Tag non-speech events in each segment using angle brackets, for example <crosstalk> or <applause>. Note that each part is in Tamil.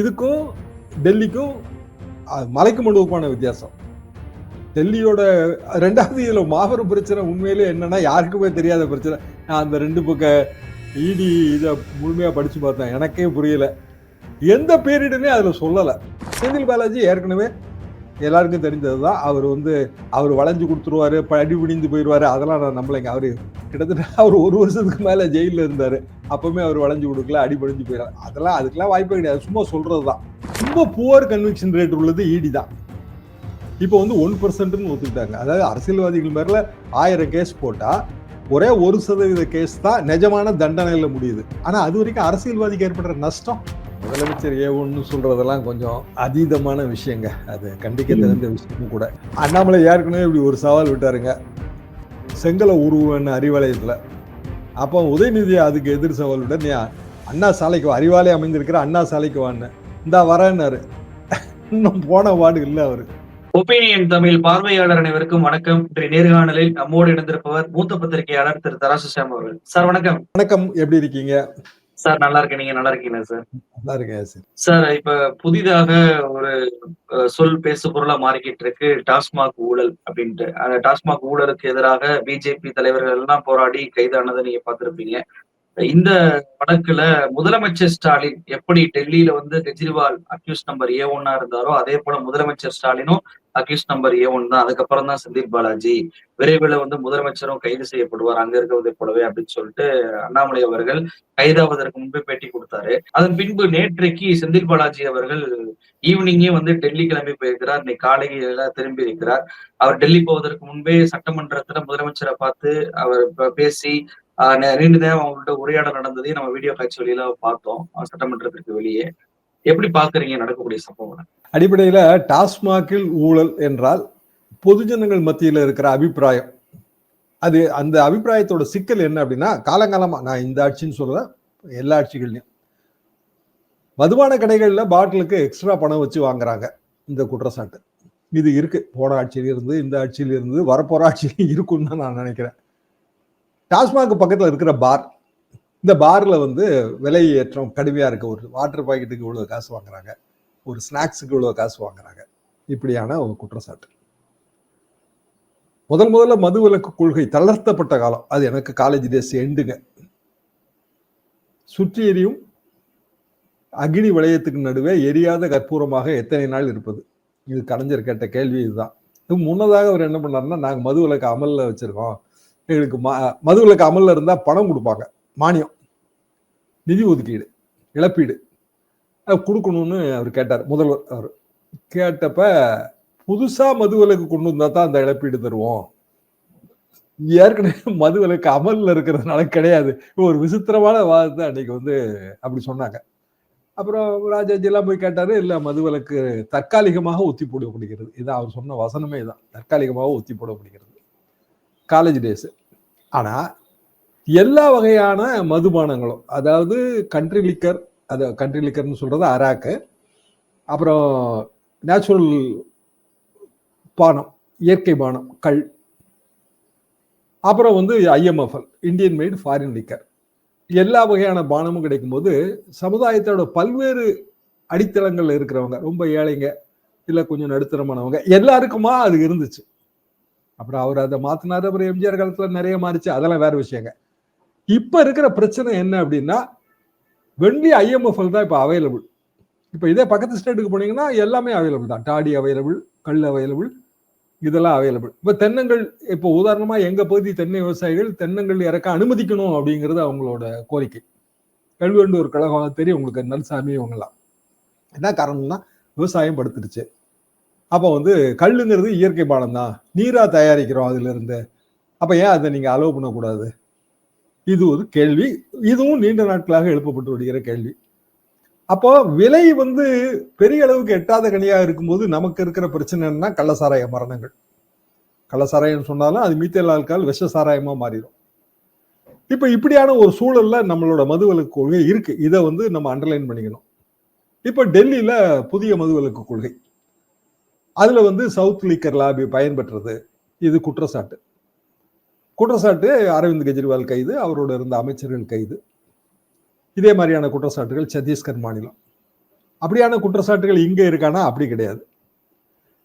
இதுக்கும் டெல்லிக்கும் மலைக்கு மண்டபமான வித்தியாசம். டெல்லியோட ரெண்டாவது இதில் மாபெரும் பிரச்சனை உண்மையிலே என்னன்னா யாருக்குமே தெரியாத பிரச்சனை. நான் அந்த ரெண்டு பக்க இடி இதை முழுமையாக படித்து பார்த்தேன். எனக்கே புரியல. எந்த பேரிடுமே அதில் சொல்லலை. செந்தில் பாலாஜி ஏற்கனவே எல்லாருக்கும் தெரிஞ்சது தான் அவர் வந்து அவர் வளைஞ்சு கொடுத்துருவாரு படி பிடிந்து போயிடுவாரு அதெல்லாம் நான் நம்பலைங்க அவர் கிட்டத்தட்ட <laughs> அவர் ஒரு வருஷத்துக்கு மேலே ஜெயிலில் இருந்தார். அப்பவுமே அவர் வளைஞ்சு கொடுக்கல அடிபடிஞ்சு போயிடாரு அதெல்லாம் அதுக்கெல்லாம் வாய்ப்பே கிடையாது. சும்மா சொல்கிறது தான் ரொம்ப புவர் கன்விக்ஷன் ரேட் உள்ளது ஈடி தான். இப்போ வந்து ஒன் பர்சன்ட்னு ஒத்துக்கிட்டாங்க. அதாவது அரசியல்வாதிகள் மேலே ஆயிரம் கேஸ் போட்டால் ஒரே ஒரு சதவீத கேஸ் தான் நிஜமான தண்டனையில் முடியுது. ஆனால் அது வரைக்கும் அரசியல்வாதிக்கு ஏற்படுற நஷ்டம் முதலமைச்சர் ஏ ஒன்று சொல்றதெல்லாம் கொஞ்சம் அதீதமான விஷயங்க. அது கண்டிக்க தெரிந்த விஷயமும் கூட. அண்ணாமலை ஏற்கனவே இப்படி ஒரு சவால் விட்டாருங்க. செங்கலை உருவன்னு அறிவாலயத்துல. அப்போ உதயநிதி அதுக்கு எதிர் சவால் விட நீ அண்ணா சாலைக்கு அறிவாலயம் அமைந்திருக்கிற அண்ணா சாலைக்கு வான்னு. இந்தா வரேன்னாரு. இன்னும் போன வார்டு இல்லை அவரு. ஒப்பீனியன் தமிழ் பார்வையாளர் அனைவருக்கும் வணக்கம். இன்றைய நேர்காணலில் நம்மோடு இணைந்திருப்பவர் மூத்த பத்திரிகையாளர் திரு தராசு சாம் அவர்கள். சார் வணக்கம். வணக்கம். எப்படி இருக்கீங்க? சார் நல்லா இருக்கேன். நீங்க நல்லா இருக்கீங்களா சார்? நல்லா இருக்கேன் சார். சார் இப்ப புதிதாக ஒரு சொல் பேசு பொருளா மாறிக்கிட்டு இருக்கு. டாஸ்மாக் ஊழல் அப்படின்ட்டு. அந்த டாஸ்மாக் ஊழலுக்கு எதிராக பிஜேபி தலைவர்கள் எல்லாம் போராடி கைதானதை நீங்க பார்த்திருப்பீங்க. இந்த வழக்குல முதலமைச்சர் ஸ்டாலின் எப்படி டெல்லியில வந்து கெஜ்ரிவால் அக்யூஸ் நம்பர் ஏ ஒன்னா இருந்தாரோ அதே போல முதலமைச்சர் ஸ்டாலினும் அக்யூஸ் நம்பர் ஏ ஒன் தான். அதுக்கப்புறம் தான் செந்தில் பாலாஜி. விரைவில் வந்து முதலமைச்சரும் கைது செய்யப்படுவார். அங்க இருக்கிறதை போலவே அப்படின்னு சொல்லிட்டு அண்ணாமலை அவர்கள் கைதாவதற்கு முன்பே பேட்டி கொடுத்தாரு. அதன் பின்பு நேற்றைக்கு செந்தில் பாலாஜி அவர்கள் ஈவினிங்கே வந்து டெல்லி கிளம்பி போயிருக்கிறார். இன்னைக்கு காலையில திரும்பி இருக்கிறார். அவர் டெல்லி போவதற்கு முன்பே சட்டமன்றத்துல முதலமைச்சரை பார்த்து அவர் பேசி நீண்ட நேரம் அவங்கள்ட்ட உரையாடல் நடந்ததையும் நம்ம வீடியோ காட்சி வழியில பார்த்தோம். சட்டமன்றத்திற்கு வெளியே. எப்படி பாக்குறீங்க நடக்கக்கூடிய சம்பவம் அடிப்படையில் டாஸ்மாகில் ஊழல் என்றால் பொதுஜனங்கள் மத்தியில் இருக்கிற அபிப்பிராயம். அது அந்த அபிப்பிராயத்தோட சிக்கல் என்ன அப்படின்னா காலங்காலமாக நான் இந்த ஆட்சின்னு சொல்கிறேன் எல்லா ஆட்சிகள்லையும். மதுபான கடைகளில் பாட்டிலுக்கு எக்ஸ்ட்ரா பணம் வச்சு வாங்குறாங்க இந்த குற்றச்சாட்டு. இது இருக்கு. போன ஆட்சியில் இருந்து இந்த ஆட்சியிலிருந்து இருந்து வரப்போற ஆட்சியிலும் இருக்கும்னு தான் நான் நினைக்கிறேன். டாஸ்மாக் பக்கத்தில் இருக்கிற பார் இந்த பாரில் வந்து விலை ஏற்றம் கடுமையாக இருக்க. ஒரு வாட்டர் பாக்கெட்டுக்கு இவ்வளோ காசு வாங்குறாங்க. ஒரு ஸ்நாக்ஸுக்கு இவ்வளோ காசு வாங்குறாங்க. இப்படியான ஒரு குற்றச்சாட்டு. முதல் முதல்ல மதுவிலக்கு கொள்கை தளர்த்தப்பட்ட காலம். அது எனக்கு காலேஜ் டேஸ் எண்டுங்க சுற்றி எரியும். அக்னி வளையத்துக்கு நடுவே எரியாத கற்பூரமாக எத்தனை நாள் இருப்பது? இது கலைஞர் கேட்ட கேள்வி இதுதான். இது முன்னதாக அவர் என்ன பண்ணாருன்னா நாங்கள் மது விலக்கு அமலில் வச்சுருக்கோம். எங்களுக்கு ம- மதுவிலக்கு அமலில் இருந்தால் பணம் கொடுப்பாங்க. மானியம். நிதி ஒதுக்கீடு. இழப்பீடு. கொடுக்கணும்னு அவர் கேட்டார். முதல்வர் அவர் கேட்டப்ப மது மதுவிலக்கு கொண்டு வந்தால் தான் அந்த இழப்பீடு தருவோம். ஏற்கனவே மதுவிலக்கு அமலில் இருக்கிறதுனால கிடையாது. ஒரு விசித்திரமான வாதத்தை அன்னைக்கு வந்து அப்படி சொன்னாங்க. அப்புறம் ராஜாஜிலாம் போய் போய் இல்லை மது மதுவிலக்கு தற்காலிகமாக ஒத்தி போடப்படுகிறது. இதான் அவர் சொன்ன வசனமே தான் தற்காலிகமாக ஒத்தி போடப்படுகிறது. காலேஜ் டேஸு ஆனால் எல்லா வகையான மதுபானங்களும் அதாவது கண்ட்ரி லிக்கர் அது கண்ட்ரி லிக்கர்னு சொல்கிறது அராக்கு அப்புறம் நேச்சுரல் பானம் இயற்கை பானம் கல். அப்புறம் வந்து IMFL Indian made foreign liquor எல்லா வகையான பானமும் கிடைக்கும்போது சமுதாயத்தோட பல்வேறு அடித்தளங்களில் இருக்கிறவங்க ரொம்ப ஏழைங்க இல்லை கொஞ்சம் நடுத்தரமானவங்க எல்லாருக்குமா அது இருந்துச்சு. அப்புறம் அவர் அதை மாத்தினாரு அப்புறம் எம்ஜிஆர் காலத்தில் நிறைய மாறிச்சு அதெல்லாம் வேற விஷயங்க. இப்போ இருக்கிற பிரச்சனை என்ன அப்படின்னா வென்லி ஐஎம்எஃப்எல் தான் இப்போ அவைலபிள் இப்போ இதே பக்கத்து ஸ்டேட்டுக்கு போனீங்கன்னா எல்லாமே அவைலபிள் தான். டாடி அவைலபிள் கல் அவைலபிள் இதெல்லாம் அவைலபிள் இப்போ தென்னங்கள் இப்போ உதாரணமாக எங்கள் பகுதி தென்னை விவசாயிகள் தென்னங்கள் இறக்க அனுமதிக்கணும் அப்படிங்கிறது அவங்களோட கோரிக்கை. கல்வெண்டூர் கழகம் தெரியும் உங்களுக்கு நல்சாமி இவங்கெல்லாம். என்ன காரணம்னா விவசாயம் படுத்துருச்சு அப்போ வந்து கல்லுங்கிறது இயற்கை பானம் தான் நீராக தயாரிக்கிறோம் அதுலேருந்து அப்போ ஏன் அதை நீங்கள் அலோவ் பண்ணக்கூடாது? இது ஒரு கேள்வி. இதுவும் நீண்ட நாட்களாக எழுப்பப்பட்டு வருகிற கேள்வி. அப்போ விலை வந்து பெரிய அளவுக்கு எட்டாத கனியாக இருக்கும்போது நமக்கு இருக்கிற பிரச்சனை என்னன்னா கள்ளசாராய மரணங்கள். கள்ளசாராயம் சொன்னாலும் அது மீத்தேல் ஆல்கால் விஷ சாராயமா மாறிடும். இப்ப இப்படியான ஒரு சூழல்ல நம்மளோட மதுவிலக்கு கொள்கை இருக்கு. இதை வந்து நம்ம அண்டர்லைன் பண்ணிக்கணும். இப்ப டெல்லியில புதிய மதுவிலக்கு கொள்கை. அதுல வந்து சவுத் லீக்கர் லாபி பயன்பெற்றது. இது குற்றச்சாட்டு. குற்றச்சாட்டு அரவிந்த் கெஜ்ரிவால் கைது அவரோட இருந்த அமைச்சர்கள் கைது. இதே மாதிரியான குற்றச்சாட்டுகள் சத்தீஸ்கர் மாநிலம். அப்படியான குற்றச்சாட்டுகள் இங்கே இருக்கானா? அப்படி கிடையாது.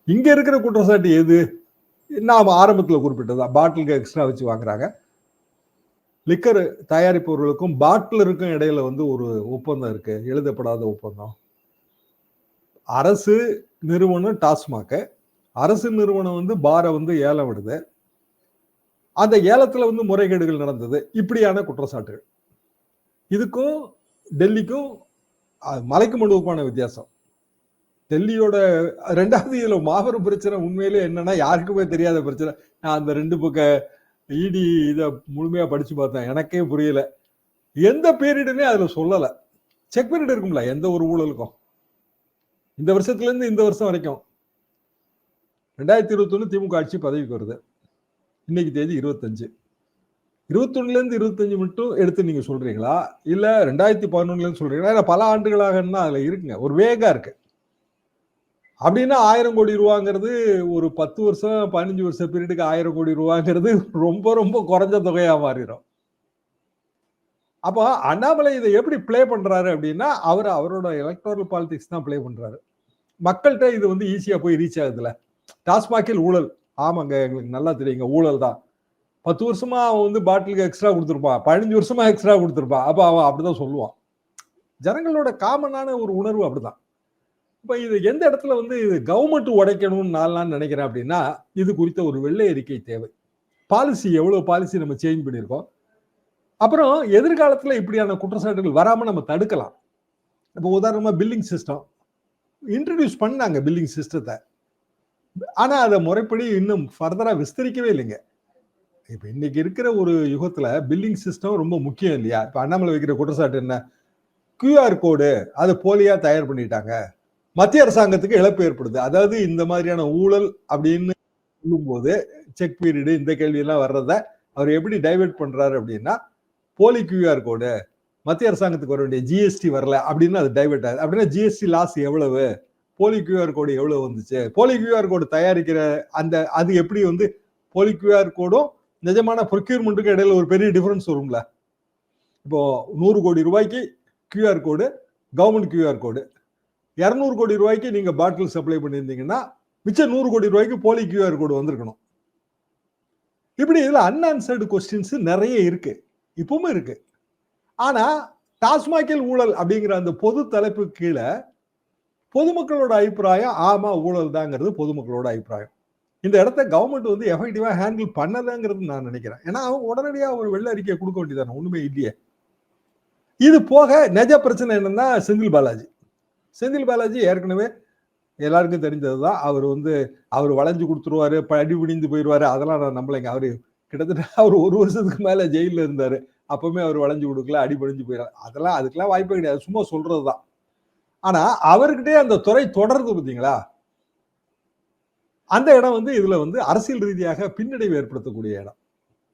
இங்கே இருக்கிற குற்றச்சாட்டு எது? நாம் ஆரம்பத்தில் குறிப்பிட்டதா. பாட்டிலுக்கு எக்ஸ்ட்ரா வச்சு வாங்குறாங்க. லிக்கர் தயாரிப்பவர்களுக்கும் பாட்டிலருக்கும் இடையில வந்து ஒரு ஒப்பந்தம் இருக்கு. எழுதப்படாத ஒப்பந்தம். அரசு நிறுவனம் டாஸ்மாக. அரசு நிறுவனம் வந்து பாரை வந்து ஏலம் விடுது. அந்த ஏலத்துல வந்து முறைகேடுகள் நடந்தது. இப்படியான குற்றச்சாட்டுகள். இதுக்கும் டெல்லிக்கும் மலைக்கு மடுவுக்கான வித்தியாசம். டெல்லியோட ரெண்டாவது இதுல மாபெரும் பிரச்சனை உண்மையிலே என்னன்னா யாருக்குமே தெரியாத பிரச்சனை. நான் அந்த ரெண்டு பக்க இடி இதை முழுமையா படிச்சு பார்த்தேன். எனக்கே புரியல. எந்த பீரியடுமே அதுல சொல்லல. செக் பீரியட் இருக்கும்ல எந்த ஒரு ஊழலுக்கும். இந்த வருஷத்துல இருந்து இந்த வருஷம் வரைக்கும். ரெண்டாயிரத்தி இருபத்தொன்னு திமுக ஆட்சி பதவிக்கு வருது. இன்னைக்கு தேதி இருபத்தஞ்சு. இருபத்தொன்னுலேருந்து இருபத்தஞ்சு மட்டும் எடுத்து நீங்கள் சொல்கிறீங்களா இல்லை ரெண்டாயிரத்தி பதினொன்னுலேருந்து சொல்கிறீங்களா இல்லை பல ஆண்டுகளாகன்னா அதில் இருக்குங்க. ஒரு வேகா இருக்குது அப்படின்னா ஆயிரம் கோடி ரூபாங்கிறது ஒரு பத்து வருஷம் பதினஞ்சு வருஷம் பீரியடுக்கு ஆயிரம் கோடி ரூபாங்கிறது ரொம்ப ரொம்ப குறைஞ்ச தொகையாக மாறிடும். அப்போ அண்ணாமலை இதை எப்படி ப்ளே பண்ணுறாரு அப்படின்னா அவர் அவரோட எலக்ட்ரல் பாலிடிக்ஸ் தான் ப்ளே பண்ணுறாரு மக்கள்கிட்ட இது வந்து ஈஸியாக போய் ரீச் ஆகுதுல்ல. டாஸ்மாகில் ஊழல். ஆமாங்க எங்களுக்கு நல்லா தெரியுங்க ஊழல் தான். பத்து வருஷமா அவன் வந்து பாட்டிலுக்கு எக்ஸ்ட்ரா கொடுத்துருப்பான். பதினஞ்சு வருஷமா எக்ஸ்ட்ரா கொடுத்துருப்பான். அப்போ அவன் அப்படிதான் சொல்லுவான். ஜனங்களோட காமனான ஒரு உணர்வு அப்படிதான். இப்போ இது எந்த இடத்துல வந்து இது கவர்மெண்ட் உடைக்கணும்னு நான் நான் நினைக்கிறேன் அப்படின்னா இது குறித்த ஒரு வெள்ளை அறிக்கை தேவை. பாலிசி எவ்வளோ பாலிசி நம்ம சேஞ்ச் பண்ணியிருக்கோம். அப்புறம் எதிர்காலத்தில் இப்படியான குற்றச்சாட்டுகள் வராமல் நம்ம தடுக்கலாம். இப்போ உதாரணமாக பில்லிங் சிஸ்டம் இன்ட்ரடியூஸ் பண்ணாங்க பில்லிங் சிஸ்டத்தை ஆனா அதை முறைப்படி இன்னும் ஃபர்தரா விஸ்தரிக்கவே இல்லைங்க. இப்ப இன்னைக்கு இருக்கிற ஒரு யுகத்துல பில்லிங் சிஸ்டம் ரொம்ப முக்கியம் இல்லையா? இப்ப அண்ணாமலை வைக்கிற குற்றச்சாட்டு என்ன? கியூஆர் கோடு அதை போலியா தயார் பண்ணிட்டாங்க. மத்திய அரசாங்கத்துக்கு இழப்பு ஏற்படுது. அதாவது இந்த மாதிரியான ஊழல் அப்படின்னு சொல்லும்போது செக் பீரியடு இந்த கேள்வியெல்லாம் வர்றத அவர் எப்படி டைவெர்ட் பண்றாரு அப்படின்னா போலி கியூஆர் கோடு மத்திய அரசாங்கத்துக்கு வர வேண்டிய ஜிஎஸ்டி வரல அப்படின்னு அது டைவெர்ட் ஆகுது. அப்படின்னா ஜிஎஸ்டி லாஸ் எவ்வளவு? போலி கியூஆர் கோடு எவ்வளவு வந்துச்சு? போலி கியூஆர் கோடு தயாரிக்கிற அந்த அது எப்படி வந்து போலி கியூஆர் கோடும் நிஜமான ப்ரொக்யூர்மெண்ட்டுக்கும் இடையில ஒரு பெரிய டிஃபரன்ஸ் வரும்ல? இப்போ நூறு கோடி ரூபாய்க்கு QR code government QR code இரநூறு கோடி ரூபாய்க்கு நீங்க பாட்டில் சப்ளை பண்ணியிருந்தீங்கன்னா மிச்சம் நூறு கோடி ரூபாய்க்கு போலி கியூஆர் கோடு வந்திருக்கணும். இப்படி இதில் அன்ஆன்சர்டு கொஸ்டின்ஸ் நிறைய இருக்கு. இப்பவும் இருக்கு. ஆனா டாஸ்மாகில் ஊழல் அப்படிங்கிற அந்த பொது தலைப்பு கீழே பொதுமக்களோட அபிப்பிராயம் ஆமா ஊழல் தாங்கிறது பொதுமக்களோட அபிப்பிராயம். இந்த இடத்த கவர்மெண்ட் வந்து எஃபெக்டிவா ஹேண்டில் பண்ணதாங்கிறது நான் நினைக்கிறேன். ஏன்னா அவங்க உடனடியாக ஒரு வெள்ள அறிக்கையை கொடுக்க வேண்டியதானே ஒண்ணுமே இல்லையே. இது போக நிஜ பிரச்சனை என்னன்னா செந்தில் பாலாஜி. செந்தில் பாலாஜி ஏற்கனவே எல்லாருக்கும் தெரிஞ்சது தான் அவர் வந்து அவர் வளைஞ்சு கொடுத்துருவாரு அடி விடிந்து போயிடுவாரு. அதெல்லாம் நான் நம்பலைங்க. அவர் கிட்டத்தட்ட அவர் ஒரு வருஷத்துக்கு மேலே ஜெயிலில் இருந்தார். அப்பவுமே அவர் வளைஞ்சு கொடுக்கல அடி பிடிஞ்சு போயிடாரு அதெல்லாம் அதுக்கெல்லாம் வாய்ப்பே கிடையாது. சும்மா சொல்கிறது தான் ஆனா அவர்கிட்டே அந்த துறை தொடருது பார்த்தீங்களா அந்த இடம் வந்து இதுல வந்து அரசியல் ரீதியாக பின்னடைவு ஏற்படுத்தக்கூடிய இடம்.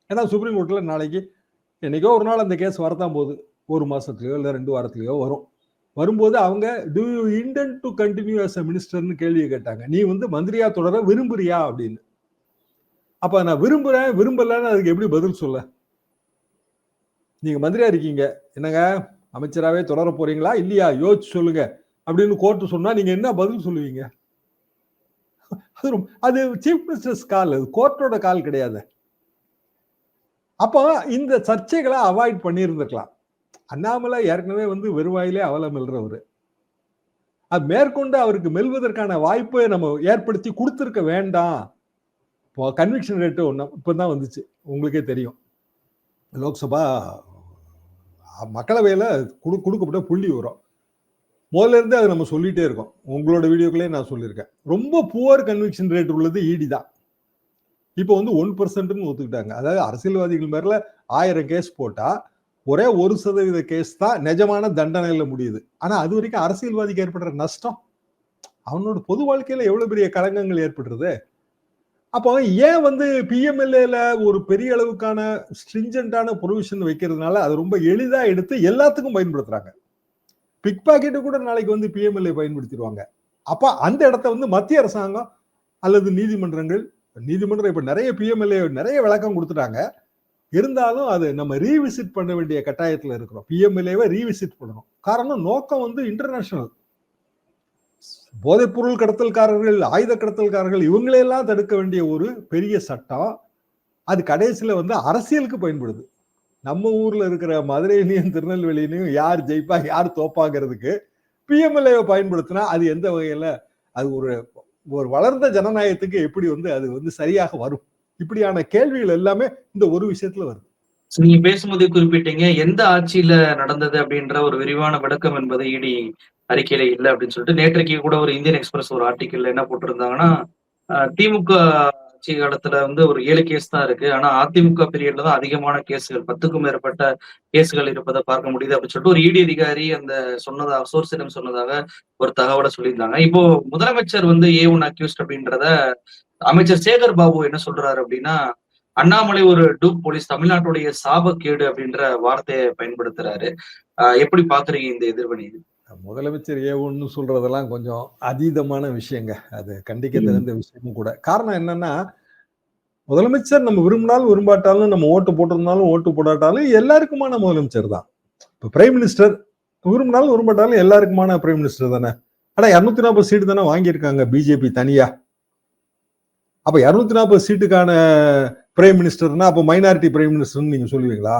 ஏன்னா சுப்ரீம் கோர்ட்ல நாளைக்கு என்னைக்கோ ஒரு நாள் அந்த கேஸ் வரத்தான் போகுது. ஒரு மாசத்துலயோ இல்லை ரெண்டு வாரத்துலயோ வரும். வரும்போது அவங்க do you intend to continue as a மினிஸ்டர்னு கேள்வியை கேட்டாங்க. நீ வந்து மந்திரியா தொடர விரும்புறியா? அப்படின்னு. அப்ப நான் விரும்புறேன் விரும்பலன்னு அதுக்கு எப்படி பதில் சொல்ல? நீங்க மந்திரியா இருக்கீங்க. என்னங்க? அமைச்சராகவே தொடர போறீங்களா? இல்லையா? யோசிச்சு சொல்லுங்க. அப்படின்னு கோர்ட்டு சொன்னா நீங்க என்ன பதில் சொல்லுவீங்க? அது அது சீஃப் மினிஸ்டர்ஸ் கால் அது கோர்ட்டோட கால் கிடையாது. அப்போ இந்த சர்ச்சைகளை அவாய்ட் பண்ணியிருந்திருக்கலாம். அண்ணாமலை ஏற்கனவே வந்து வெறுவாயிலே அவலம் மெல்றவர் அது மேற்கொண்டு அவருக்கு மெல்வதற்கான வாய்ப்பை நம்ம ஏற்படுத்தி கொடுத்துருக்க வேண்டாம். இப்போ கன்விக்ஷன் ரேட்டு ஒன்று இப்போ தான் வந்துச்சு. உங்களுக்கே தெரியும். லோக்சபா மக்களவையில் கொடு கொடுக்கப்பட்ட புள்ளி வரும் முதல்ல இருந்து அதை நம்ம சொல்லிகிட்டே இருக்கோம். உங்களோட வீடியோக்களே நான் சொல்லியிருக்கேன். ரொம்ப புவர் கன்விக்ஷன் ரேட் உள்ளது இடி தான். இப்போ வந்து ஒன் பர்சன்ட்னு ஒத்துக்கிட்டாங்க. அதாவது அரசியல்வாதிகள் மேல ஆயிரம் கேஸ் போட்டால் ஒரே ஒரு சதவீத கேஸ் தான் நிஜமான தண்டனையில் முடியுது. ஆனால் அது வரைக்கும் அரசியல்வாதிக்கு ஏற்படுற நஷ்டம். அவனோட பொது வாழ்க்கையில் எவ்வளோ பெரிய களங்கங்கள் ஏற்படுறது? அப்போ ஏன் வந்து பிஎம்எல்ஏல ஒரு பெரிய அளவுக்கான ஸ்ட்ரிஞ்சன்டான ப்ரொவிஷன் வைக்கிறதுனால அது ரொம்ப எளிதா எடுத்து எல்லாத்துக்கும் பயன்படுத்துறாங்க. பிக் பாக்கெட்டு கூட நாளைக்கு வந்து பிஎம்எல்ஏ பயன்படுத்திடுவாங்க. அப்ப அந்த இடத்த வந்து மத்திய அரசாங்கம் அல்லது நீதிமன்றங்கள் நீதிமன்றம் இப்ப நிறைய பிஎம்எல்ஏ நிறைய விளக்கம் கொடுத்துட்டாங்க. இருந்தாலும் அது நம்ம ரீவிசிட் பண்ண வேண்டிய கட்டாயத்துல இருக்கிறோம். பிஎம்எல்ஏவை ரீவிசிட் பண்ணணும். காரணம் நோக்கம் வந்து இன்டர்நேஷனல் போதைப்பொருள் கடத்தல்காரர்கள் ஆயுத கடத்தல்காரர்கள் இவங்களையெல்லாம் தடுக்க வேண்டிய ஒரு பெரிய சட்டம் அது கடைசியில வந்து அரசியலுக்கு பயன்படுது. நம்ம ஊர்ல இருக்கிற மதுரையிலையும் திருநெல்வேலியிலையும் யார் ஜெயிப்பா யார் தோப்பாங்கிறதுக்கு பிஎம்எல்ஏவை பயன்படுத்தினா அது எந்த வகையில அது ஒரு ஒரு வளர்ந்த ஜனநாயகத்துக்கு எப்படி வந்து அது வந்து சரியாக வரும்? இப்படியான கேள்விகள் எல்லாமே இந்த ஒரு விஷயத்துல வருது. நீங்க பேசும்போதே குறிப்பிட்டீங்க எந்த ஆட்சியில நடந்தது அப்படின்ற ஒரு விரிவான விளக்கம் என்பது இடி அறிக்கையில இல்லை அப்படின்னு சொல்லிட்டு நேற்றைக்கு கூட ஒரு இந்தியன் எக்ஸ்பிரஸ் ஒரு ஆர்டிக்கல்ல என்ன போட்டிருந்தாங்கன்னா திமுக ஆட்சி காலத்துல வந்து ஒரு ஏழு கேஸ் தான் இருக்கு. ஆனா அதிமுக பீரியட்ல தான் அதிகமான கேஸுகள் பத்துக்கும் மேற்பட்ட கேஸுகள் இருப்பதை பார்க்க முடியுது அப்படின்னு சொல்லிட்டு ஒரு இடி அதிகாரி அந்த சொன்னதாக சோர்ஸிடம் சொன்னதாக ஒரு தகவலை சொல்லியிருந்தாங்க. இப்போ முதலமைச்சர் வந்து ஏ ஒன் அக்யூஸ்ட் அப்படின்றத அமைச்சர் சேகர் பாபு என்ன சொல்றாரு அப்படின்னா அண்ணாமலை ஒரு டூப் போலீஸ் தமிழ்நாட்டுடைய சாபக்கேடு அப்படின்ற வார்த்தையை பயன்படுத்துறாரு. ஆஹ் எப்படி பாக்குறீங்க இந்த எதிர்வினை முதலமைச்சர் ஏ ஒன்னு சொல்றதெல்லாம் கொஞ்சம் அதீதமான விஷயங்க. அது கண்டிக்க தகுந்த விஷயமும் கூட. காரணம் என்னன்னா முதலமைச்சர் நம்ம விரும்பினாலும் விரும்பாட்டாலும் நம்ம ஓட்டு போட்டிருந்தாலும் ஓட்டு போடாட்டாலும் எல்லாருக்குமான முதலமைச்சர் தான். இப்ப பிரைம் மினிஸ்டர் விரும்பினாலும் விரும்பாட்டாலும் எல்லாருக்குமான பிரைம் மினிஸ்டர் தானே. ஆனா இருநூத்தி நாற்பது சீட்டு தானே வாங்கியிருக்காங்க பிஜேபி தனியா. அப்ப இருநூத்தி நாற்பது சீட்டுக்கான பிரைம் மினிஸ்டர்னா அப்ப மைனாரிட்டி பிரைம் மினிஸ்டர்னு நீங்க சொல்லுவீங்களா?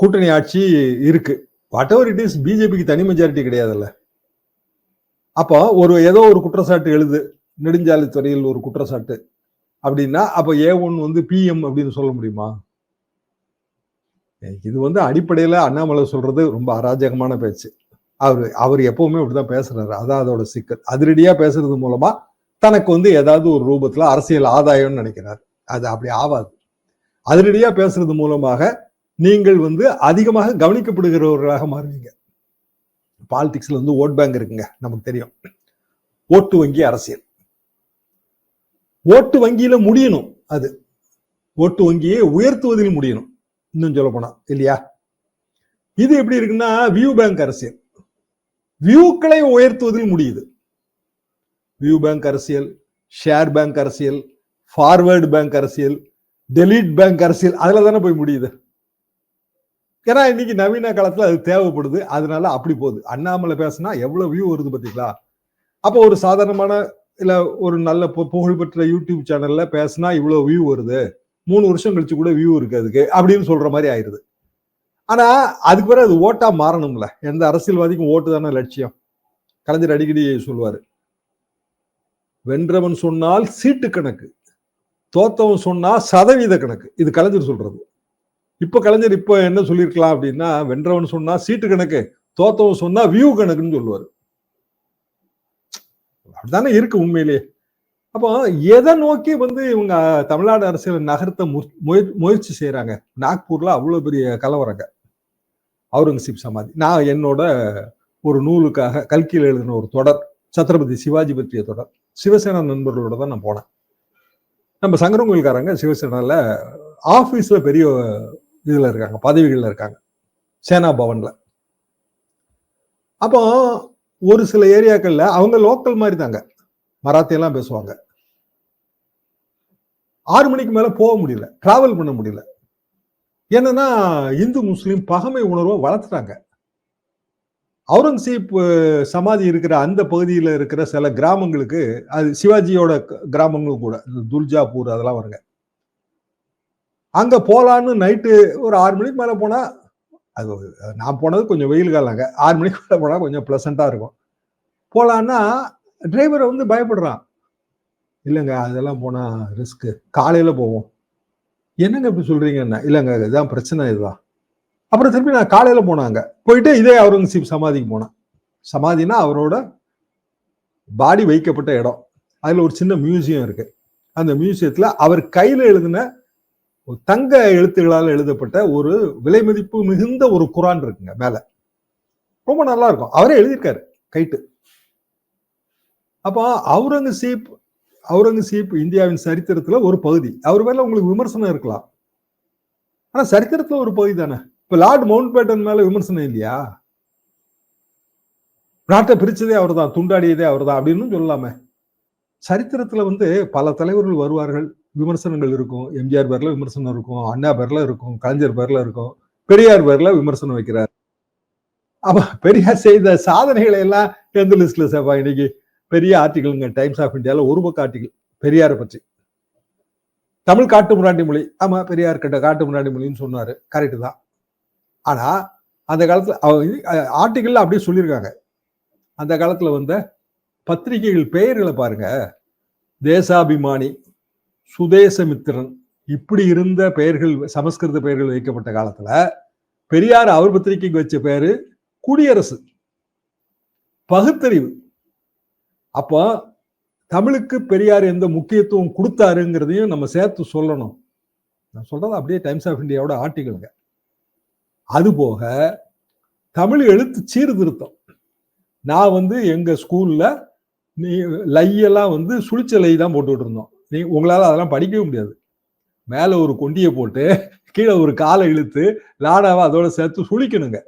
கூட்டணி ஆட்சி இருக்கு. வாட் எவர் இட் இஸ் பிஜேபிக்கு தனி மெஜாரிட்டி கிடையாதுல்ல. அப்போ ஒரு ஏதோ ஒரு குற்றச்சாட்டு எழுது. நெடுஞ்சாலைத்துறையில் ஒரு குற்றச்சாட்டு. அப்படின்னா அப்போ ஏ ஒன் வந்து பிஎம் அப்படின்னு சொல்ல முடியுமா? இது வந்து அடிப்படையில அண்ணாமலை சொல்றது ரொம்ப அராஜகமான பேச்சு. அவர் அவர் எப்பவுமே அப்படிதான் பேசுறாரு. அதான் அதோட சிக்கல் அதிரடியா பேசுறது மூலமா தனக்கு வந்து ஏதாவது ஒரு ரூபத்துல அரசியல் ஆதாயம்னு நினைக்கிறார். அது அப்படி ஆகாது அதிரடியா பேசுறது மூலமாக நீங்கள் வந்து அதிகமாக கவனிக்கப்படுகிறவர்களாக மாறுவீங்க. பாலிடிக்ஸ்ல வந்து ஓட் பேங்க் இருக்குங்க நமக்கு தெரியும். ஓட்டு வங்கி அரசியல். ஓட்டு வங்கியில முடியணும் அது. ஓட்டு வங்கியை உயர்த்துவதில் முடியணும் இன்னும் சொல்ல போனா இல்லையா? இது எப்படி இருக்குன்னா வியூ பேங்க் அரசியல். வியூக்களை உயர்த்துவதில் முடியுது. வியூ பேங்க் அரசியல் ஷேர் பேங்க் அரசியல் ஃபார்வேர்டு பேங்க் அரசியல் டெலீட் பேங்க் அரசியல் அதுல தானே போய் முடியுது? ஏன்னா இன்னைக்கு நவீன காலத்துல அது தேவைப்படுது. அதனால அப்படி போகுது. அண்ணாமலை பேசினா எவ்வளவு வியூ வருது பாத்தீங்களா? அப்போ ஒரு சாதாரணமான இல்ல ஒரு நல்ல பு- புகழ்பெற்ற யூடியூப் சேனல்ல பேசினா இவ்வளவு வியூ வருது. மூணு வருஷம் கழிச்சு கூட வியூ இருக்கு அதுக்கு அப்படின்னு சொல்ற மாதிரி ஆயிருது. ஆனா அதுக்கு பிறகு அது ஓட்டா மாறணும்ல. எந்த அரசியல்வாதிக்கும் ஓட்டு தானே லட்சியம். கலைஞர் அடிக்கடி சொல்லுவாரு. வென்றவன் சொன்னால் சீட்டு கணக்கு. தோத்தவன் சொன்னா சதவீத கணக்கு. இது கலைஞர் சொல்றது. இப்ப கலைஞர் இப்ப என்ன சொல்லியிருக்கலாம் அப்படின்னா வென்றவன் சொன்னா சீட்டு கணக்கு தோத்தவன் சொன்னா வியூ கணக்குன்னு சொல்லுவார். அப்படிதானே இருக்கு உண்மையிலேயே அப்போ எதை நோக்கி வந்து இவங்க தமிழ்நாடு அரசியலை நகர்த்த முயற்சி செய்யறாங்க நாக்பூர்ல அவ்வளவு பெரிய கலவரங்க. அவுரங்கசீப் சமாதி. நான் என்னோட ஒரு நூலுக்காக கல்கியில் எழுதின ஒரு தொடர் சத்ரபதி சிவாஜி பற்றிய தொடர். சிவசேனா நண்பர்களோட தான் நான் போனேன். நம்ம சங்கரங்கோயில்காரங்க சிவசேனால ஆபீஸ்ல பெரிய இதுல இருக்காங்க பதவிகள்ல இருக்காங்க சேனா பவன்ல. அப்போ ஒரு சில ஏரியாக்கள்ல அவங்க லோக்கல் மாதிரி தாங்க மராத்தியெல்லாம் பேசுவாங்க. ஆறு மணிக்கு மேல போக முடியல டிராவல் பண்ண முடியல. என்னன்னா இந்து முஸ்லீம் பகமை உணர்வை வளர்த்துட்டாங்க. அவுரங்கசீப் சமாதி இருக்கிற அந்த பகுதியில் இருக்கிற சில கிராமங்களுக்கு அது சிவாஜியோட க- கிராமங்களும் கூட இந்த துல்ஜாப்பூர் அதெல்லாம் வருங்க. அங்கே போகலான்னு நைட்டு ஒரு ஆறு மணிக்கு மேலே போனால் அது நான் போனது கொஞ்சம் வெயில் காலங்க ஆறு மணிக்கு மேலே போனால் கொஞ்சம் ப்ளசண்ட்டாக இருக்கும். போகலான்னா டிரைவரை வந்து பயப்படுறான். இல்லைங்க அதெல்லாம் போனால் ரிஸ்க்கு காலையில் போவோம். என்னங்க இப்படி சொல்கிறீங்கன்னா இல்லைங்க இதுதான் பிரச்சனை இதுதான். அப்புறம் திருப்பி நான் காலையில் போனாங்க போயிட்டு இதே அவுரங்கசீப் சமாதிக்கு போனேன். சமாதினா அவரோட பாடி வைக்கப்பட்ட இடம். அதில் ஒரு சின்ன மியூசியம் இருக்குது அந்த மியூசியத்தில் அவர் கையில் எழுதின தங்க எழுத்துகளால் எழுதப்பட்ட ஒரு விலை மதிப்பு மிகுந்த ஒரு குரான் இருக்குங்க மேல. ரொம்ப நல்லா இருக்கும் அவரே எழுதியிருக்காரு கைட்டு. அப்போ அவுரங்கசீப் அவுரங்கசீப் இந்தியாவின் சரித்திரத்துல ஒரு பகுதி. அவர் மேல உங்களுக்கு விமர்சனம் இருக்கலாம். ஆனா சரித்திரத்துல ஒரு பகுதி தானே? இப்ப லார்ட் மவுண்ட் பேட்டன் மேல விமர்சனம் இல்லையா? நாட்டை பிரிச்சதே அவர்தான் துண்டாடியதே அவர்தான் அப்படின்னு சொல்லலாமே சரித்திரத்துல வந்து பல தலைவர்கள் வருவார்கள். விமர்சனங்கள் இருக்கும். எம்ஜிஆர் பேர்ல விமர்சனம் இருக்கும். அண்ணா பேர்ல இருக்கும். கலைஞர் பேர்ல இருக்கும். பெரியார் பேர்ல விமர்சனம் வைக்கிறார். அப்ப பெரியார் செய்த சாதனைகளை எல்லாம் எந்த லிஸ்ட்ல சேப்பா? இன்னைக்கு பெரிய ஆர்டிகலுங்க டைம்ஸ் ஆஃப் இந்தியால ஒரு பக்கம் ஆர்டிகல் பெரியாரை பற்றி. தமிழ் காட்டு முராண்டி மொழி. ஆமா பெரியார் கிட்ட காட்டு முராண்டி மொழின்னு சொன்னாரு. கரெக்டு தான். ஆனா அந்த காலத்துல ஆர்டிகல்ல அப்படியே சொல்லியிருக்காங்க. அந்த காலத்துல வந்த பத்திரிகைகள் பெயர்களை பாருங்க. தேசாபிமானி சுதேசமித்திரன். இப்படி இருந்த பெயர்கள் சமஸ்கிருத பெயர்கள் வைக்கப்பட்ட காலத்துல பெரியார் அவர் பத்திரிகைக்கு வச்ச பேரு குடியரசு. பகுத்தறிவு. அப்போ தமிழுக்கு பெரியார் எந்த முக்கியத்துவம் கொடுத்தாருங்கிறதையும் நம்ம சேர்த்து சொல்லணும். நான் சொல்றது அப்படியே டைம்ஸ் ஆஃப் இந்தியாவோட ஆர்டிகளுங்க அதுபோக தமிழ் எழுத்து சீர்திருத்தம். நான் வந்து எங்க ஸ்கூல்ல நீ லையெல்லாம் வந்து சுழிச்ச லை தான் போட்டுக்கிட்டு இருந்தோம். நீ உங்களால் அதெல்லாம் படிக்கவே முடியாது. மேலே ஒரு கொண்டியை போட்டு கீழே ஒரு காலை இழுத்து லாடாவை அதோட சேர்த்து சுழிக்கணுங்க.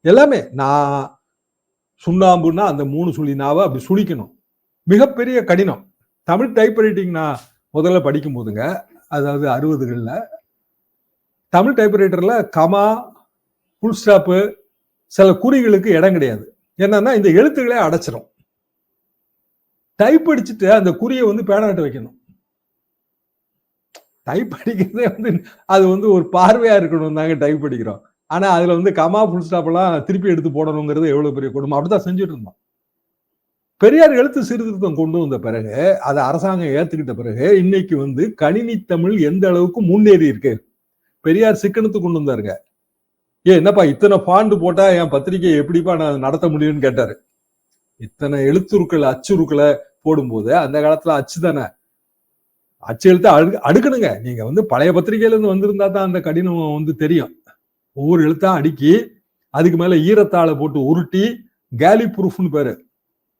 எல்லாமே நான் சுண்ணாம்புன்னா அந்த மூணு சுழி நாவை அப்படி சுழிக்கணும். மிகப்பெரிய கடினம். தமிழ் டைப் ரைட்டிங் நான் முதல்ல படிக்கும் போதுங்க அதாவது அறுபதுகளில் தமிழ் டைப்ரைட்டரில் கமா ஃபுல் ஸ்டாப்பு சில குறிகளுக்கு இடம் கிடையாது. என்னன்னா இந்த எழுத்துக்களே அடைச்சிரும். டைப் அடிச்சுட்டு அந்த குறியை வந்து பேனாட்டு வைக்கணும். டைப் அடிக்கிறதே வந்து அது வந்து ஒரு பார்வையா இருக்கணும் தாங்க டைப் அடிக்கிறோம். ஆனா அதுல வந்து கமா ஃபுல் ஸ்டாப் எல்லாம் திருப்பி எடுத்து போடணுங்கிறது எவ்வளவு பெரிய குடும்பம் அப்படிதான் செஞ்சுட்டு இருந்தோம். பெரியார் எழுத்து சீர்திருத்தம் கொண்டு வந்த பிறகு அதை அரசாங்கம் ஏத்துக்கிட்ட பிறகு இன்னைக்கு வந்து கணினி தமிழ் எந்த அளவுக்கு முன்னேறி இருக்கு? பெரியார் சிக்கனத்து கொண்டு வந்தாருங்க. ஏ என்னப்பா இத்தனை பாண்டு போட்டா என் பத்திரிகையை எப்படிப்பா நான் நடத்த முடியும்னு கேட்டாரு. இத்தனை எழுத்துருக்கள் அச்சுருக்களை போடும்போது அந்த காலத்துல அச்சு தானே? அச்சு எழுத்து அடு அடுக்கணுங்க. நீங்க வந்து பழைய பத்திரிகையிலேருந்து வந்திருந்தா தான் அந்த கடினம் வந்து தெரியும். ஒவ்வொரு எழுத்தா அடுக்கி அதுக்கு மேல ஈரத்தாளை போட்டு உருட்டி கேலி ப்ரூஃப்னு பேரு.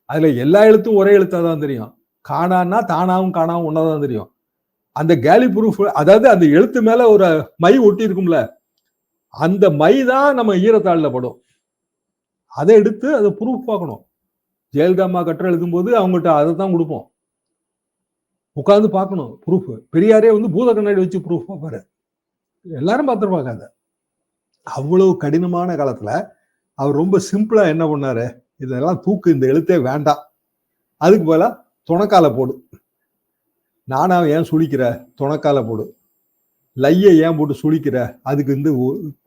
அதுல எல்லா எழுத்தும் ஒரே எழுத்தா தான் தெரியும். காணான்னா தானாவும் காணாவும் ஒன்னாதான் தெரியும். அந்த கேலி ப்ரூஃப் அதாவது அந்த எழுத்து மேல ஒரு மை ஒட்டி இருக்கும்ல அந்த மை தான் நம்ம ஈரத்தாளில் படும். அதை எடுத்து அதை ப்ரூஃப் பார்க்கணும். ஜெயலலிதா அம்மா கட்டுரை எழுதும்போது அவங்ககிட்ட அதை தான் கொடுப்போம். உட்காந்து பார்க்கணும். ப்ரூஃப் பெரியாரே வந்து பூத கண்ணாடி வச்சு ப்ரூஃப் பார்ப்பாரு. எல்லாரும் பார்த்துருப்பாங்க அதை அவ்வளவு கடினமான காலத்துல அவர் ரொம்ப சிம்பிளா என்ன பண்ணாரு? இதெல்லாம் தூக்கு இந்த எழுத்தே வேண்டாம். அதுக்கு போல துணக்கால போடு. நானா ஏன் சுழிக்கிற? துணக்கால போடு. லைய ஏன் போட்டு சுழிக்கிற? அதுக்கு வந்து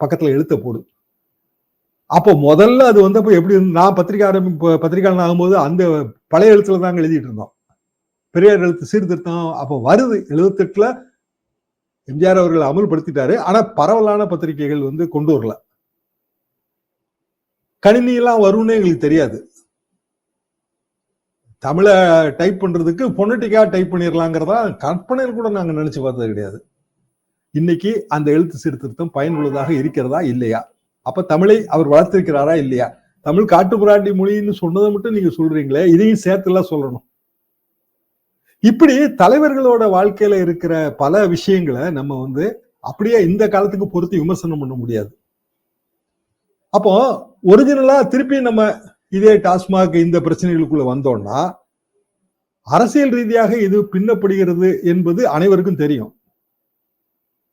பக்கத்துல எழுத்த போடு. அப்போ முதல்ல அது வந்தப்போ எப்படி நான் பத்திரிகை ஆரம்பி பத்திரிகையாளன் ஆகும்போது அந்த பழைய எழுத்துல தாங்க எழுதிட்டு இருந்தோம். பெரியார் எழுத்து சீர்திருத்தம் அப்போ வருது. எழுபத்தெட்டுல எம்ஜிஆர் அவர்கள் அமல்படுத்திட்டாரு. ஆனா பரவலான பத்திரிகைகள் வந்து கொண்டு வரல. கணினி எல்லாம் வரும்னு எங்களுக்கு தெரியாது. தமிழை டைப் பண்றதுக்கு பொனட்டிக்கா டைப் பண்ணிடலாங்கிறதா கற்பனையில் கூட நாங்க நினைச்சு பார்த்தது கிடையாது. இன்னைக்கு அந்த எழுத்து சீர்திருத்தம் பயனுள்ளதாக இருக்கிறதா இல்லையா? அப்ப தமிழை அவர் வளர்த்திருக்கிறாரா இல்லையா? தமிழ் காட்டுப்புராண்டி மொழின்னு சொன்னதை மட்டும் நீங்க சொல்றீங்களே இதையும் சேர்த்துலாம் சொல்லணும். இப்படி தலைவர்களோட வாழ்க்கையில இருக்கிற பல விஷயங்களை நம்ம வந்து அப்படியே இந்த காலத்துக்கு பொறுத்து விமர்சனம் பண்ண முடியாது. அப்போ ஒரிஜினலா திருப்பி நம்ம இதே டாஸ்மாக் இந்த பிரச்சனைகளுக்குள்ள வந்தோம்னா அரசியல் ரீதியாக இது பின்னப்படுகிறது என்பது அனைவருக்கும் தெரியும்.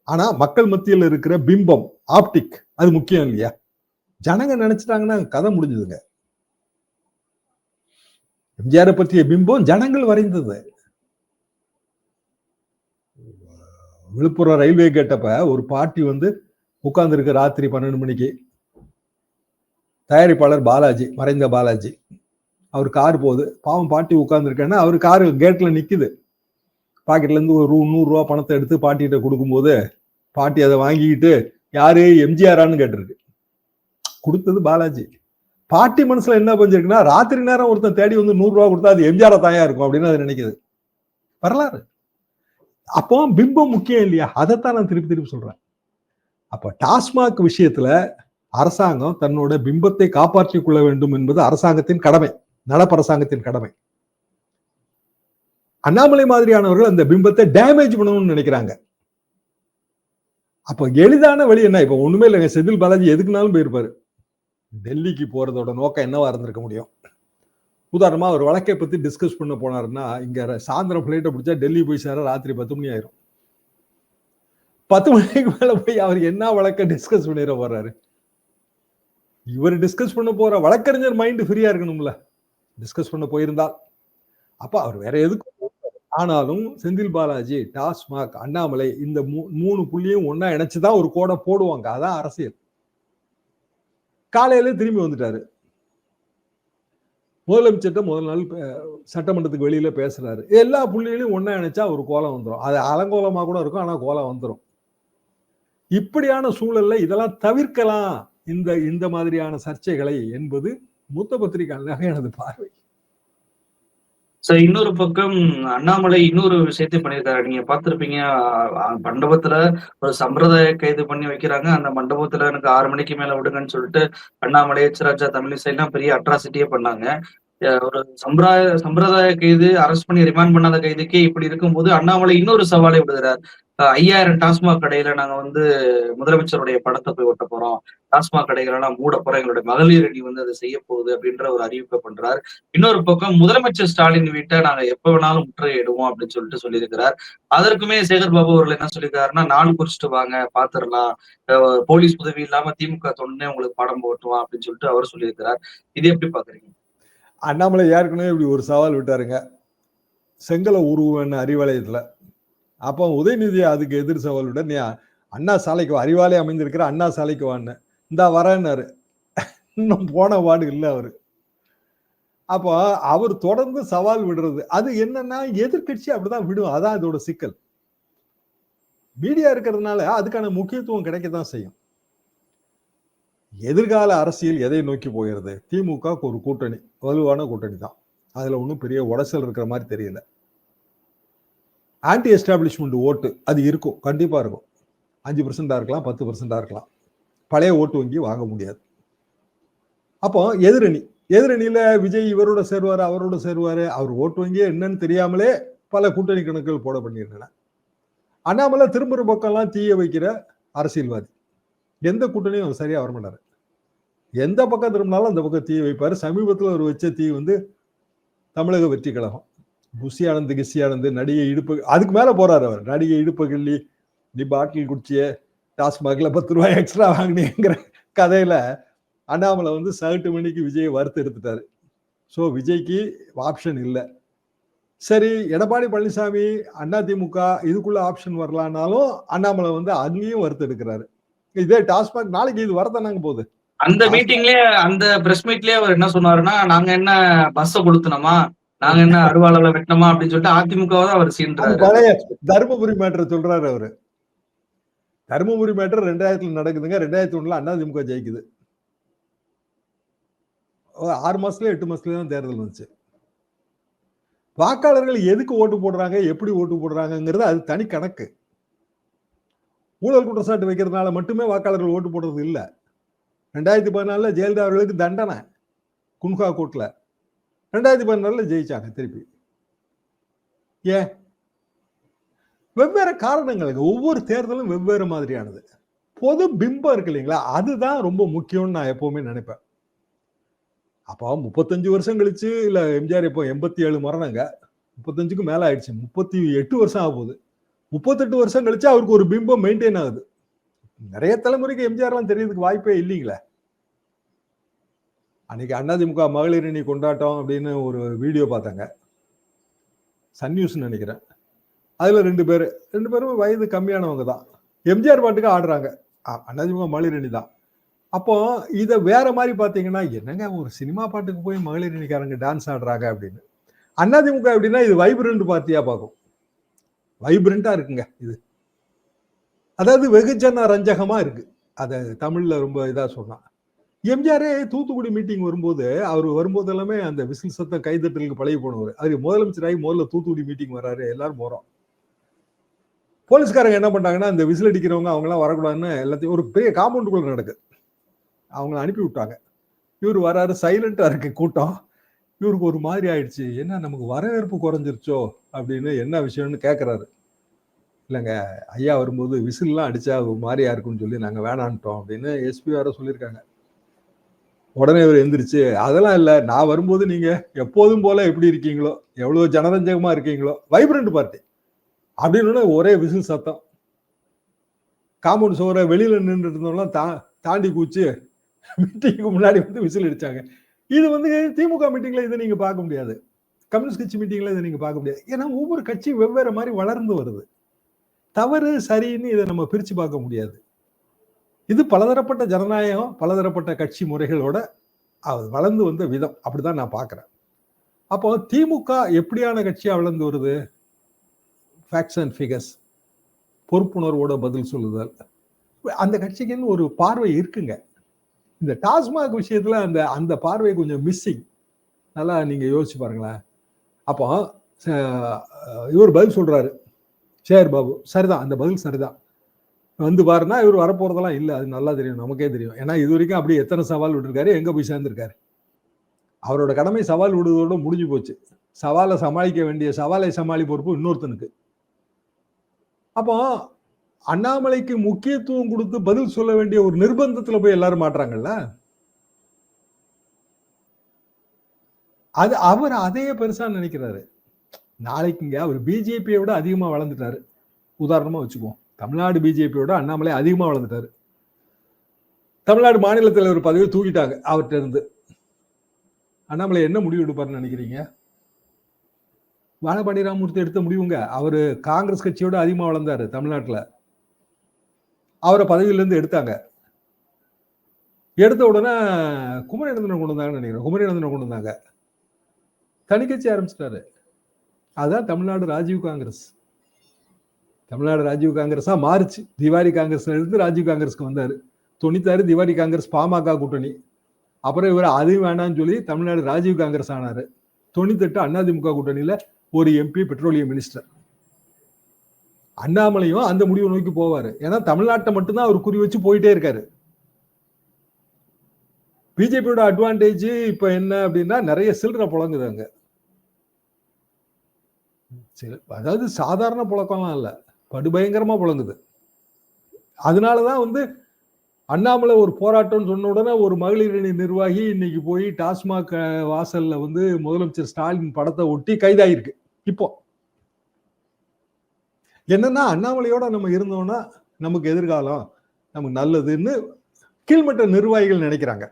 ஆனா மக்கள் மத்தியில் இருக்கிற பிம்பம் ஆப்டிக் அது முக்கியம் இல்லையா? ஜனங்க நினைச்சிட்டாங்கன்னா கதை முடிஞ்சதுங்க. எம்ஜிஆரை பற்றிய பிம்பம் ஜனங்கள் வரைந்தது. விழுப்புரம் ரயில்வே கேட்டப்ப ஒரு பாட்டி வந்து உட்கார்ந்துருக்கு ராத்திரி பன்னெண்டு மணிக்கு. தயாரிப்பாளர் பாலாஜி மறைந்த பாலாஜி. அவர் கார் போகுது. பாவம் பாட்டி உட்காந்துருக்கேன்னா அவர் காரு கேட்டில் நிற்குது பாக்கெட்லேருந்து ஒரு ரூ நூறுரூவா பணத்தை எடுத்து பாட்டிகிட்ட கொடுக்கும்போது பாட்டி அதை வாங்கிக்கிட்டு யாரு எம்ஜிஆரான்னு கேட்டிருக்கு. கொடுத்தது பாலாஜி. பாட்டி மனசுல என்ன பண்ணிருக்குன்னா ராத்திரி நேரம் ஒருத்தன் தேடி வந்து நூறுரூவா கொடுத்தா அது எம்ஜிஆரா தாயா இருக்கும் அப்படின்னு அது நினைக்குது. வரலாறு. அப்போ பிம்பம் முக்கியம் இல்லையா? அதைத்தான் நான் திருப்பி திருப்பி சொல்றேன். அப்ப டாஸ்மாக் விஷயத்துல அரசாங்கம் தன்னோட பிம்பத்தை காப்பாற்றிக் கொள்ள வேண்டும் என்பது அரசாங்கத்தின் கடமை நடப்பு அரசாங்கத்தின் கடமை. அண்ணாமலை மாதிரியானவர்கள் அந்த பிம்பத்தை டேமேஜ் பண்ணணும்னு நினைக்கிறாங்க. அப்போ எளிதான வழி என்ன? இப்ப ஒண்ணுமே இல்லைங்க. செந்தில் பாலாஜி எதுக்குனாலும் போயிருப்பாரு. டெல்லிக்கு போறதோட நோக்கம் என்னவா இருந்திருக்க முடியும்? உதாரணமா ஒரு வழக்கை பத்தி டிஸ்கஸ் பண்ண போனாருன்னா இங்க சாயந்தரம் ஃப்ளைட்டை பிடிச்சா டெல்லி போய் சேர ராத்திரி பத்து மணி ஆயிரும். பத்து மணிக்கு மேல போய் அவர் என்ன வழக்கை டிஸ்கஸ் பண்ணிட போறாரு? இவர் டிஸ்கஸ் பண்ண போற வழக்கறிஞர் மைண்ட் ஃப்ரீயா இருக்கணும்ல. டிஸ்கஸ் பண்ண போயிருந்தால். அப்போ அவர் வேற எதுக்கும் ஆனாலும் செந்தில் பாலாஜி டாஸ்மாக் அண்ணாமலை இந்த மூ- மூணு புள்ளியும் ஒன்னா இணைச்சுதான் ஒரு கோடை போடுவாங்க. அதான் அரசியல். காலையில திரும்பி வந்துட்டாரு. முதலமைச்சர்கிட்ட முதல் நாள் சட்டமன்றத்துக்கு வெளியில் பேசுகிறாரு எல்லா புள்ளிகளையும் ஒன்றா நினைச்சா ஒரு கோலம் வந்துடும் அது அலங்கோலமாக கூட இருக்கும் ஆனால் கோலம் வந்துடும் இப்படியான சூழலில் இதெல்லாம் தவிர்க்கலாம். இந்த இந்த மாதிரியான சர்ச்சைகளை என்பது மூத்த பத்திரிகையாளராக எனது பார்வை. சோ இன்னொரு பக்கம் அண்ணாமலை இன்னொரு விஷயத்தை பண்ணியிருக்காரு. நீங்க பார்த்திருப்பீங்க மண்டபத்துல ஒரு சம்பிரதாய கைது பண்ணி வைக்கிறாங்க. அந்த மண்டபத்துல எனக்கு ஆறு மணிக்கு மேல விடுங்கன்னு சொல்லிட்டு அண்ணாமலை எச்ராஜா தமிழிசைலாம் எல்லாம் பெரிய அட்ராசிட்டியே பண்ணாங்க. ஒரு சம்பிரதாய சம்பிரதாய கைது அரெஸ்ட் பண்ணி ரிமாண்ட் பண்ணாத கைதுக்கே இப்படி இருக்கும்போது அண்ணாமலை இன்னொரு சவாலை விடுகிறார். ஐயாயிரம் டாஸ்மாக் கடையில நாங்க வந்து முதலமைச்சருடைய படத்தை போய் ஒட்ட போறோம். டாஸ்மாக் கடைகளை எல்லாம் மூட போறோம். எங்களுடைய மகளிர் அணி வந்து அதை செய்ய போகுது அப்படின்ற ஒரு அறிவிப்பை பண்றார். இன்னொரு பக்கம் முதலமைச்சர் ஸ்டாலின் வீட்டை நாங்க எப்ப வேணாலும் முற்றுகையிடுவோம் அப்படின்னு சொல்லிட்டு சொல்லியிருக்கிறார். அதற்குமே சேகர் பாபு அவர்கள் என்ன சொல்லியிருக்காருன்னா நாள் குறிச்சிட்டு வாங்க பாத்துரலாம். போலீஸ் உதவி இல்லாம திமுக தொண்டனே உங்களுக்கு படம் போட்டுவான் அப்படின்னு சொல்லிட்டு அவர் சொல்லியிருக்கிறார். இது எப்படி பாக்குறீங்க? அண்ணாமலை ஏற்கனவே இப்படி ஒரு சவால் விட்டாருங்க. செங்கலை உருவன்னு அறிவாலயத்துல அப்போ உதயநிதி அதுக்கு எதிர் சவாலுடன் நீ அண்ணா சாலைக்கு வா அறிவாலே அமைந்திருக்கிற அண்ணா சாலைக்கு வான்னு. இந்தா வரேன்னாரு. <laughs> இன்னும் போன வார்டு இல்லை அவர். அப்போ அவர் தொடர்ந்து சவால் விடுறது அது என்னன்னா எதிர்க்கட்சி அப்படிதான் விடும் அதான் இதோட சிக்கல். மீடியா இருக்கிறதுனால அதுக்கான முக்கியத்துவம் கிடைக்கத்தான் செய்யும். எதிர்கால அரசியல் எதை நோக்கி போகிறது? திமுக ஒரு கூட்டணி வலுவான கூட்டணி தான் அதில் ஒன்றும் பெரிய உடச்சல் இருக்கிற மாதிரி தெரியல. ஆன்டி எஸ்டாப்ளிஷ்மெண்ட் ஓட்டு அது இருக்கும். கண்டிப்பாக இருக்கும். அஞ்சு பர்சண்டாக இருக்கலாம் பத்து பர்சண்டாக இருக்கலாம். பழைய ஓட்டு வங்கி வாங்க முடியாது. அப்போ எதிரணி எதிரணியில் விஜய் இவரோட சேருவார் அவரோட சேருவார் அவர் ஓட்டு வங்கியே என்னன்னு தெரியாமலே பல கூட்டணி கணக்குகள் போட பண்ணியிருந்தன அண்ணாமலை திரும்புகிற பக்கம்லாம் தீய வைக்கிற அரசியல்வாதி. எந்த கூட்டணியும் அவர் சரியாக வரமாட்டார். எந்த பக்கம் திரும்பினாலும் அந்த பக்கம் தீ வைப்பார். சமீபத்தில் ஒரு வச்ச தீ வந்து தமிழக வெற்றி கழகம் புசி ஆனந்து கிசி ஆனந்து நடிகை இடுப்பு அதுக்கு மேல போறாரு அவர். நடிகை இடுப்பு கிள்ளி நீ பாட்டில் குடிச்சிய டாஸ்மாக்ல பத்து ரூபாய் எக்ஸ்ட்ரா வாங்கினேங்கிற கதையில அண்ணாமலை வந்து சகட்டு மணிக்கு விஜய் வறுத்து எடுத்துட்டாரு ஸோ விஜய்க்கு ஆப்ஷன் இல்லை. சரி எடப்பாடி பழனிசாமி அதிமுக இதுக்குள்ள ஆப்ஷன் வரலான்னாலும் அண்ணாமலை வந்து அங்கேயும் வறுத்து எடுக்கிறாரு இதே டாஸ்மாக் நாளைக்கு இது வரதானாங்க போகுது? அந்த மீட்டிங்லயே அந்த பிரஸ் மீட்லயே அவர் என்ன சொன்னாருன்னா நாங்க என்ன பஸ்ஸை கொடுத்தனமா? நாங்க என்ன அருவாளர்ல வெட்டினோமா அப்படின்னு சொல்லிட்டு அதிமுக தான் அவர் சீன்றாரு. தருமபுரி மேட்டர் சொல்றாரு அவரு. தருமபுரி மேட்டர் ரெண்டாயிரத்துல நடக்குதுங்க. ரெண்டாயிரத்தி ஒண்ணுல அதிமுக ஜெயிக்குது. ஆறு மாசத்துல எட்டு மாசத்துல தான் தேர்தல் வந்துச்சு. வாக்காளர்கள் எதுக்கு ஓட்டு போடுறாங்க எப்படி ஓட்டு போடுறாங்கிறது அது தனி கணக்கு. ஊழல் குற்றச்சாட்டு வைக்கிறதுனால மட்டுமே வாக்காளர்கள் ஓட்டு போடுறது இல்ல. ரெண்டாயிரத்தி பதினாலுல ஜெயலலிதா அவர்களுக்கு தண்டனை. குன்கா கோர்ட்டில் ரெண்டாயிரத்தி பதினாலில் ஜெயிச்சாங்க திருப்பி. ஏன்? வெவ்வேறு காரணங்களுக்கு ஒவ்வொரு தேர்தலும் வெவ்வேறு மாதிரியானது. பொது பிம்பம் இருக்கு இல்லைங்களா? அதுதான் ரொம்ப முக்கியம்னு நான் எப்பவுமே நினைப்பேன். அப்போ முப்பத்தஞ்சு வருஷம் கழிச்சு இல்லை எம்ஜிஆர் இப்போ எண்பத்தி ஏழு மரணங்க. முப்பத்தஞ்சுக்கு மேலே ஆயிடுச்சு. முப்பத்தி எட்டு வருஷம் ஆக போகுது. முப்பத்தெட்டு வருஷம் கழிச்சு அவருக்கு ஒரு பிம்பம் மெயின்டைன் ஆகுது. நிறைய தலைமுறைக்கு எம்ஜிஆர்லாம் தெரியறதுக்கு வாய்ப்பே இல்லைங்களே. அன்னைக்கு அதிமுக மகளிர் அணி கொண்டாட்டம் அப்படின்னு ஒரு வீடியோ பார்த்தாங்க. சன் நியூஸ்னு நினைக்கிறேன். அதில் ரெண்டு பேர் ரெண்டு பேரும் வயது கம்மியானவங்க தான். எம்ஜிஆர் பாட்டுக்கு ஆடுறாங்க. அதிமுக மகளிர் அணி தான். அப்போ இதை வேற மாதிரி பார்த்தீங்கன்னா என்னங்க ஒரு சினிமா பாட்டுக்கு போய் மகளிர் அணிக்காரங்க டான்ஸ் ஆடுறாங்க அப்படின்னு. அதிமுக எப்படின்னா இது வைப்ரண்ட் பார்ட்டியா பார்க்கும். வைப்ரண்டா இருக்குங்க இது. அதாவது வெகுஜன ரஞ்சகமா இருக்கு. அதை தமிழ்ல ரொம்ப இதாக சொன்னான் எம்ஜிஆரே தூத்துக்குடி மீட்டிங் வரும்போது அவர் வரும்போது எல்லாமே அந்த விசில் சத்தம் கைதட்டலுக்கு பழகி போனவர். அது முதலமைச்சராகி முதல்ல தூத்துக்குடி மீட்டிங் வராரு எல்லாரும் போறோம். போலீஸ்காரங்க என்ன பண்ணாங்கன்னா இந்த விசில் அடிக்கிறவங்க அவங்கலாம் வரக்கூடாதுன்னு எல்லாத்தையும் ஒரு பெரிய காம்பவுண்டுக்குள்ள நடக்குது அவங்கள அனுப்பி விட்டாங்க. இவர் வராரு சைலண்டா இருக்கு கூட்டம். இவருக்கு ஒரு மாதிரி ஆயிடுச்சு. என்ன நமக்கு வரவேற்பு குறைஞ்சிருச்சோ அப்படின்னு என்ன விஷயம்னு கேட்குறாரு இல்லைங்க ஐயா வரும்போது விசில்லாம் அடித்தா ஒரு மாதிரியா இருக்குன்னு சொல்லி நாங்கள் வேணான்ட்டோம் அப்படின்னு எஸ்பி வேற சொல்லியிருக்காங்க. உடனே இவர் எந்திரிச்சு அதெல்லாம் இல்லை நான் வரும்போது நீங்கள் எப்போதும் போல எப்படி இருக்கீங்களோ எவ்வளோ ஜனரஞ்சகமாக இருக்கீங்களோ வைப்ரண்ட் பார்ட்டி அப்படின்னு ஒரே விசில் சத்தம். காம்பவுண்ட் சோரை வெளியில் நின்றுட்டு இருந்தவங்களாம் தா தாண்டி கூச்சு மீட்டிங்க்கு முன்னாடி வந்து விசில் அடித்தாங்க இது வந்து திமுக மீட்டிங்கில் இதை நீங்கள் பார்க்க முடியாது. கம்யூனிஸ்ட் கட்சி மீட்டிங்கில் இதை நீங்கள் பார்க்க முடியாது. ஏன்னா ஒவ்வொரு கட்சியும் வெவ்வேறு மாதிரி வளர்ந்து வருது. தவறு சரின்னு இதை நம்ம பிரித்து பார்க்க முடியாது. இது பலதரப்பட்ட ஜனநாயகம் பலதரப்பட்ட கட்சி முறைகளோட வளர்ந்து வந்த விதம். அப்படிதான் நான் பார்க்குறேன். அப்போ திமுக எப்படியான கட்சியாக வளர்ந்து வருது? ஃபேக்ட்ஸ் அண்ட் ஃபிகர்ஸ் பொறுப்புணர்வோட பதில் சொல்லுதல். அந்த கட்சிக்குன்னு ஒரு பார்வை இருக்குங்க. இந்த டாஸ்மாக் விஷயத்தில் அந்த அந்த பார்வை கொஞ்சம் மிஸ்ஸிங் நல்லா நீங்கள் யோசிச்சு பாருங்களேன். அப்போ இவர் பதில் சொல்கிறாரு சரி பாபு சரிதான். அந்த பதில் சரிதான். வந்து பாருன்னா இவர் வரப்போறதெல்லாம் இல்லை. அது நல்லா தெரியும். நமக்கே தெரியும். ஏன்னா இது வரைக்கும் அப்படி எத்தனை சவால் விட்டுருக்காரு எங்க போய் சேர்ந்திருக்காரு? அவரோட கடமை சவால் விடுவதோட முடிஞ்சு போச்சு. சவாலை சமாளிக்க வேண்டிய சவாலை சமாளி பொறுப்பு இன்னொருத்தனுக்கு. அப்போ அண்ணாமலைக்கு முக்கியத்துவம் கொடுத்து பதில் சொல்ல வேண்டிய ஒரு நிர்பந்தத்தில் போய் எல்லாரும் மாட்டுறாங்கல்ல? அது அவர் அதையே பெருசா நினைக்கிறாரு. நாளைக்குங்க அவர் பிஜேபியை விட அதிகமாக வளர்ந்துட்டாரு. உதாரணமா வச்சுக்குவோம். தமிழ்நாடு பிஜேபியோட அண்ணாமலை அதிகமாக வளர்ந்துட்டாரு. தமிழ்நாடு மாநில தலைவர் பதவியை தூக்கிட்டாங்க அவர்கிட்ட இருந்து. அண்ணாமலை என்ன முடிவு எடுப்பாருன்னு நினைக்கிறீங்க? வானபாண்டி ராமமூர்த்தி எடுத்த முடிவுங்க. அவர் காங்கிரஸ் கட்சியோட அதிகமாக வளர்ந்தாரு தமிழ்நாட்டில். அவரை பதவியிலேருந்து எடுத்தாங்க. எடுத்த உடனே குமரேந்திரன் கொண்டு வந்தாங்கன்னு நினைக்கிறேன். குமரேந்திரன் கொண்டு வந்தாங்க. தனி கட்சி ஆரம்பிச்சிட்டாரு. அதுதான் தமிழ்நாடு ராஜீவ் காங்கிரஸ். தமிழ்நாடு ராஜீவ் காங்கிரஸாக மாறுச்சு. திவாரி காங்கிரஸ்ல இருந்து ராஜீவ் காங்கிரஸ்க்கு வந்தார். தொண்ணூத்தாறு திவாரி காங்கிரஸ் பாமக கூட்டணி. அப்புறம் இவர் அது வேணாம்னு சொல்லி தமிழ்நாடு ராஜீவ் காங்கிரஸ் ஆனாரு. தொண்ணூத்தெட்டு அதிமுக கூட்டணியில் ஒரு எம்பி பெட்ரோலியம் மினிஸ்டர். அண்ணாமலையும் அந்த முடிவை நோக்கி போவார். ஏன்னா தமிழ்நாட்டை மட்டும்தான் அவர் குறி வச்சு போயிட்டே இருக்காரு. பிஜேபியோட அட்வான்டேஜ் இப்போ என்ன அப்படின்னா நிறைய சில்லற புழங்குது அங்கே. சில- அதாவது சாதாரண புழக்கம்லாம் இல்லை. படுபயங்கரமா புழங்குது அதனாலதான் வந்து அண்ணாமலை ஒரு போராட்டம்னு சொன்ன உடனே ஒரு மகளிர் அணி நிர்வாகி இன்னைக்கு போய் டாஸ்மாக் வாசலில் வாசல்ல வந்து முதலமைச்சர் ஸ்டாலின் படத்தை ஒட்டி கைதாயிருக்கு. இப்போ. என்னன்னா அண்ணாமலையோட நம்ம இருந்தோம்னா நமக்கு எதிர்காலம் நமக்கு நல்லதுன்னு கீழ்மட்ட நிர்வாகிகள் நினைக்கிறாங்க.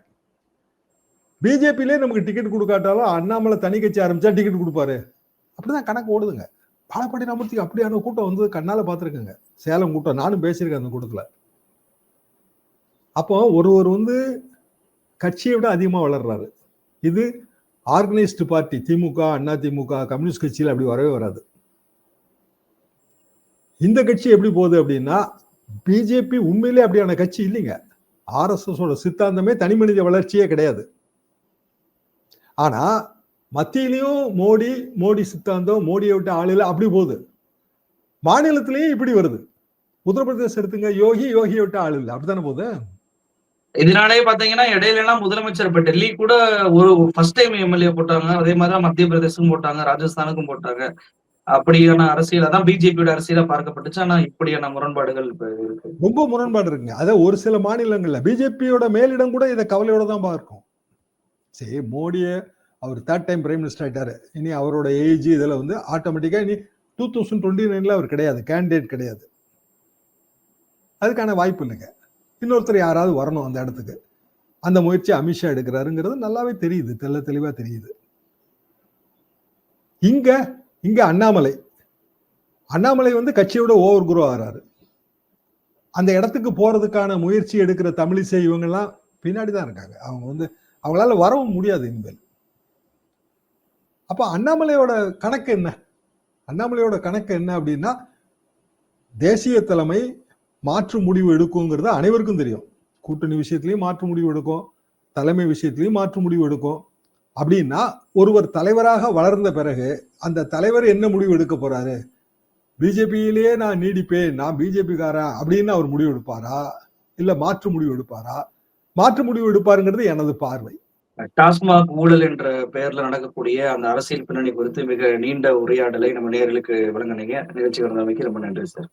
பிஜேபியிலே நமக்கு டிக்கெட் கொடுக்காட்டாலும் அண்ணாமலை தனி கட்சி ஆரம்பிச்சா டிக்கெட் கொடுப்பாரு. அப்படிதான் கணக்கு ஓடுதுங்க. பாலப்பாடி ராமூர்த்திக்கு அப்படியான கூட்டம் வந்து கண்ணால பார்த்துருக்கேங்க. சேலம் கூட்டம். நானும் பேசியிருக்கேன் அந்த கூட்டத்தில். அப்போ ஒருவர் வந்து கட்சியை விட அதிகமாக வளர்றாரு. இது organised party DMK Anna DMK communist கட்சியில் அப்படி வரவே வராது. இந்த கட்சி எப்படி போகுது அப்படின்னா பிஜேபி உண்மையிலே அப்படியான கட்சி இல்லைங்க. ஆர்எஸ்எஸோட சித்தாந்தமே தனி மனித வளர்ச்சியே கிடையாது. ஆனால் மத்தியிலையும் மோடி மோடி சித்தாந்தம் மோடியை விட்டு ஆளில் அப்படி போகுது. மாநிலத்திலேயும் இப்படி வருது. உத்தரப்பிரதேசம் எடுத்துங்க யோகி யோகியை விட்டு ஆள் இல்லை அப்படித்தானே போகுது? இதனாலே பாத்தீங்கன்னா இடையில எல்லாம் முதலமைச்சர் இப்ப டெல்லி கூட ஒரு ஃபர்ஸ்ட் டைம் எம்எல்ஏ போட்டாங்க. அதே மாதிரி தான் மத்திய பிரதேசம் போட்டாங்க ராஜஸ்தானுக்கும் போட்டாங்க. அப்படியான அரசியல் அதான் பிஜேபியோட அரசியலா பார்க்கப்பட்டுச்சு. ஆனா இப்படியான முரண்பாடுகள் இப்ப இருக்கு. ரொம்ப முரண்பாடு இருக்குங்க. அதான் ஒரு சில மாநிலங்கள்ல பிஜேபியோட மேலிடம் கூட இதை கவலையோட தான் பார்க்கும். சரி மோடியை அவர் தேர்ட் டைம் பிரைம் மினிஸ்டர் ஆகிட்டார் இனி அவரோட ஏஜ் இதில் வந்து ஆட்டோமேட்டிக்காக இனி டூ தௌசண்ட் டுவெண்ட்டி நைனில் அவர் கிடையாது. கேண்டிடேட் கிடையாது. அதுக்கான வாய்ப்பு இல்லைங்க. இன்னொருத்தர் யாராவது வரணும் அந்த இடத்துக்கு. அந்த முயற்சி அமித்ஷா எடுக்கிறாருங்கிறது நல்லாவே தெரியுது. தெள்ள தெளிவாக தெரியுது. இங்கே இங்கே அண்ணாமலை. அண்ணாமலை வந்து கட்சியோட ஓவர் குரோ ஆகிறாரு. அந்த இடத்துக்கு போகிறதுக்கான முயற்சி எடுக்கிற தமிழிசை இவங்கெல்லாம் பின்னாடி தான் இருக்காங்க. அவங்க வந்து அவங்களால வரவும் முடியாது இனிமேல். அப்ப அண்ணாமலையோட கணக்கு என்ன? அண்ணாமலையோட கணக்கு என்ன அப்படின்னா தேசிய தலைமை மாற்று முடிவு எடுக்குங்கிறது அனைவருக்கும் தெரியும். கூட்டணி விஷயத்திலையும் மாற்று முடிவு எடுக்கும் தலைமை விஷயத்திலையும் மாற்று முடிவு எடுக்கும். அப்படின்னா ஒருவர் தலைவராக வளர்ந்த பிறகு அந்த தலைவர் என்ன முடிவு எடுக்க போறாரு? பிஜேபியிலேயே நான் நீடிப்பேன் நான் பிஜேபிக்காரன் அப்படின்னு அவர் முடிவு எடுப்பாரா? இல்லை மாற்று முடிவு எடுப்பாரா? மாற்று முடிவு எடுப்பாருங்கிறது எனது பார்வை. டாஸ்மாக் ஊழல் என்ற பெயர்ல நடக்கக்கூடிய அந்த அரசியல் பின்னணி குறித்து மிக நீண்ட உரையாடலை நம்ம நேர்களுக்கு வழங்கினீங்க. நிகழ்ச்சி வந்தமைக்கு ரொம்ப நன்றி சார்.